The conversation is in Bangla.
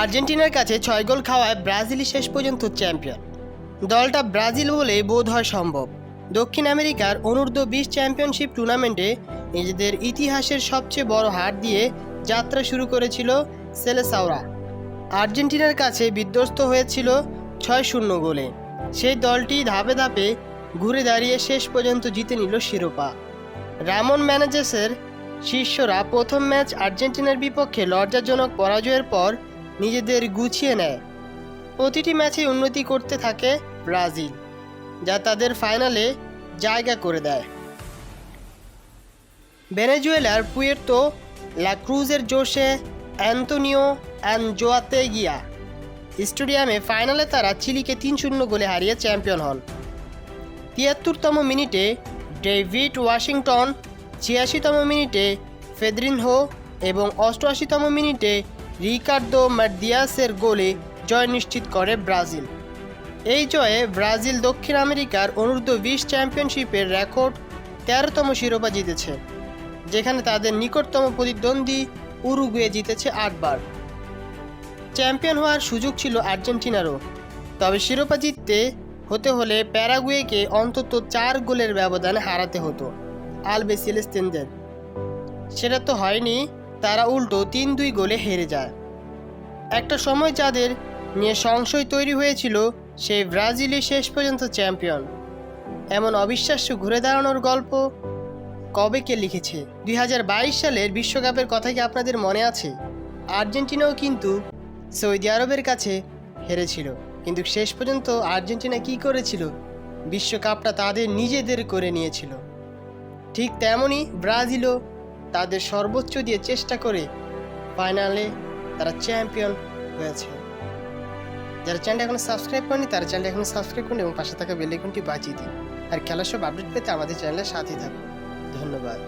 আর্জেন্টিনার কাছে ছয় গোল খাওয়ায় ব্রাজিলই শেষ পর্যন্ত চ্যাম্পিয়ন। দলটা ব্রাজিল বলেই বোধ হয় সম্ভব। দক্ষিণ আমেরিকার অনূর্ধ্ব বিশ চ্যাম্পিয়নশিপ টুর্নামেন্টে নিজেদের ইতিহাসের সবচেয়ে বড় হার দিয়ে যাত্রা শুরু করেছিল সেলেসাওরা। আর্জেন্টিনার কাছে বিধ্বস্ত হয়েছিল ছয় শূন্য গোলে। সেই দলটি ধাপে ধাপে ঘুরে দাঁড়িয়ে শেষ পর্যন্ত জিতে নিল শিরোপা। রামন ম্যানেজেসের শিষ্যরা প্রথম ম্যাচ আর্জেন্টিনার বিপক্ষে লজ্জাজনক পরাজয়ের পর নিজেদের গুছিয়ে নেয়। প্রতিটি ম্যাচে উন্নতি করতে থাকে ব্রাজিল, যা তাদের ফাইনালে জায়গা করে দেয়। ভেনেজুয়েলার পুয়ের্তো লা ক্রুজের জোশে অ্যান্তোনিও অ্যানজোয়াতেগিয়া স্টেডিয়ামে ফাইনালে তারা চিলিকে তিন শূন্য গোলে হারিয়ে চ্যাম্পিয়ন হন। তিয়াত্তরতম মিনিটে ডেভিড ওয়াশিংটন, ছিয়াশিতম মিনিটে ফেদরিনহো এবং অষ্টআশিতম মিনিটে রিকার্দো ম্যাডিয়াসের গোলে জয় নিশ্চিত করে ব্রাজিল। এই জয়ে ব্রাজিল দক্ষিণ আমেরিকার অনূর্ধ্ব বিশ চ্যাম্পিয়নশিপের রেকর্ড তেরোতম শিরোপা জিতেছে, যেখানে তাদের নিকটতম প্রতিদ্বন্দ্বী উরুগুয়ে জিতেছে আটবার। চ্যাম্পিয়ন হওয়ার সুযোগ ছিল আর্জেন্টিনারও, তবে শিরোপা জিততে হতে হলে প্যারাগুয়েকে অন্তত চার গোলের ব্যবধানে হারাতে হতো, আলবে সিলেস্তেনদের। সেটা তো হয়নি তারা উল্টো তিন দুই গোলে হেরে যায়। একটা সময় যাদের নিয়ে সংশয় তৈরি হয়েছিল সেই ব্রাজিলই শেষ পর্যন্ত চ্যাম্পিয়ন। এমন অবিশ্বাস্য ঘুরে দাঁড়ানোর গল্প কবে কে লিখেছে? দুই হাজার বাইশ সালের বিশ্বকাপের কথা কি আপনাদের মনে আছে? আর্জেন্টিনাও কিন্তু সৌদি আরবের কাছে হেরেছিল। কিন্তু শেষ পর্যন্ত আর্জেন্টিনা কি করেছিল? বিশ্বকাপটা তাদের নিজেদের করে নিয়েছিল। ঠিক তেমনই ব্রাজিলও তাদের সর্বোচ্চ দিয়ে চেষ্টা করে ফাইনালে তারা চ্যাম্পিয়ন হয়েছে। যারা চ্যানেলটা এখনও সাবস্ক্রাইব করেনি তারা চ্যানেলটা এখনও সাবস্ক্রাইব করুন এবং পাশে থাকা বেল বাঁচিয়ে দিন। আর খেলার সব আপডেট পেতে আমাদের চ্যানেলের সাথেই থাকুন। ধন্যবাদ।